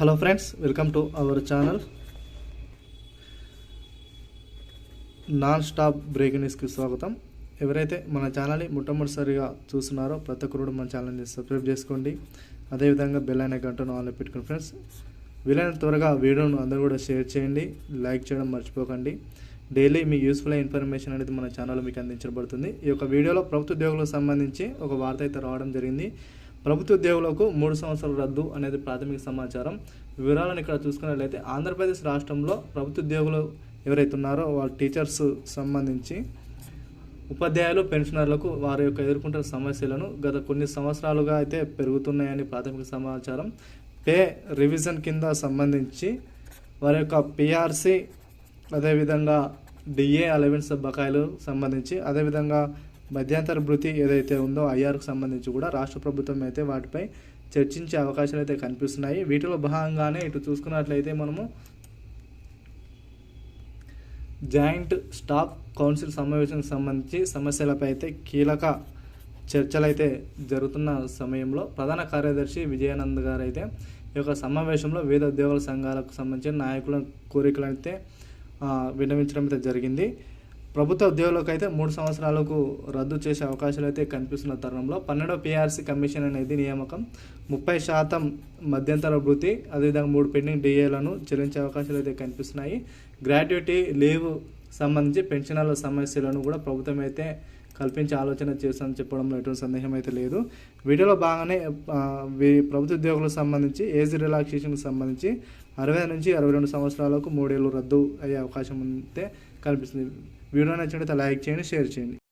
Hello friends welcome to our channel. Non stop break న్యూస్కి స్వాగతం. ఎవరైతే మన ఛానల్ని మొట్టమొదటిసారిగా చూస్తున్నారో ప్రతి ఒక్కరు కూడా మన ఛానల్ని సబ్స్క్రైబ్ చేసుకోండి. అదేవిధంగా బెల్ అనే గంటను ఆన్లో పెట్టుకోండి ఫ్రెండ్స్. వీలైన త్వరగా వీడియోను అందరూ కూడా షేర్ చేయండి లైక్ చేయడం మర్చిపోకండి. డైలీ మీ యూస్ఫుల్ ఇన్ఫర్మేషన్ అనేది మన ఛానల్లో మీకు అందించబడుతుంది. ఈ యొక్క వీడియోలో ప్రభుత్వ ఉద్యోగులకు సంబంధించి ఒక వార్త అయితే రావడం జరిగింది. ప్రభుత్వ ఉద్యోగులకు మూడు సంవత్సరాల రద్దు అనేది ప్రాథమిక సమాచారం. వివరాలను ఇక్కడ చూసుకున్నట్లయితే ఆంధ్రప్రదేశ్ రాష్ట్రంలో ప్రభుత్వ ఉద్యోగులు ఎవరైతే ఉన్నారో వాళ్ళ టీచర్స్ సంబంధించి ఉపాధ్యాయులు పెన్షనర్లకు వారి యొక్క ఎదుర్కొంటున్న సమస్యలను గత కొన్ని సంవత్సరాలుగా అయితే పెరుగుతున్నాయని ప్రాథమిక సమాచారం. పే రివిజన్ కింద సంబంధించి వారి యొక్క పిఆర్సి అదేవిధంగా డిఏ అలవెన్స్ బకాయిలు సంబంధించి అదేవిధంగా మధ్యంతర భృతి ఏదైతే ఉందో ఐఆర్కు సంబంధించి కూడా రాష్ట్ర ప్రభుత్వం అయితే వాటిపై చర్చించే అవకాశాలు అయితే కనిపిస్తున్నాయి. వీటిలో భాగంగానే ఇటు చూసుకున్నట్లయితే మనము జాయింట్ స్టాఫ్ కౌన్సిల్ సమావేశానికి సంబంధించి సమస్యలపై అయితే కీలక చర్చలు అయితే జరుగుతున్న సమయంలో ప్రధాన కార్యదర్శి విజయానంద్ గారు అయితే ఈ యొక్క సమావేశంలో వివిధ ఉద్యోగుల సంఘాలకు సంబంధించిన నాయకుల కోరికలు అయితే విన్నవించడం అయితే జరిగింది. ప్రభుత్వ ఉద్యోగులకు అయితే మూడు సంవత్సరాలకు రద్దు చేసే అవకాశాలు అయితే కనిపిస్తున్న తరుణంలో పన్నెండో పీఆర్సీ కమిషన్ అనేది నియామకం ముప్పై శాతం మధ్యంతర వృత్తి అదేవిధంగా మూడు పెండింగ్ డిఏలను చెల్లించే అవకాశాలు అయితే కనిపిస్తున్నాయి. గ్రాట్యుటీ లీవ్ సంబంధించి పెన్షనర్ల సమస్యలను కూడా ప్రభుత్వం అయితే కల్పించే ఆలోచన చేస్తుందని చెప్పడంలో ఎటువంటి సందేహం అయితే లేదు. వీటిలో బాగానే ప్రభుత్వ ఉద్యోగులకు సంబంధించి ఏజ్ రిలాక్సేషన్కి సంబంధించి అరవై నుంచి అరవై రెండు సంవత్సరాలకు మూడేళ్ళు రద్దు అయ్యే అవకాశం ఉంటే కనిపిస్తుంది. వీడియో నచ్చినట్లయితే లైక్ చేయండి షేర్ చేయండి.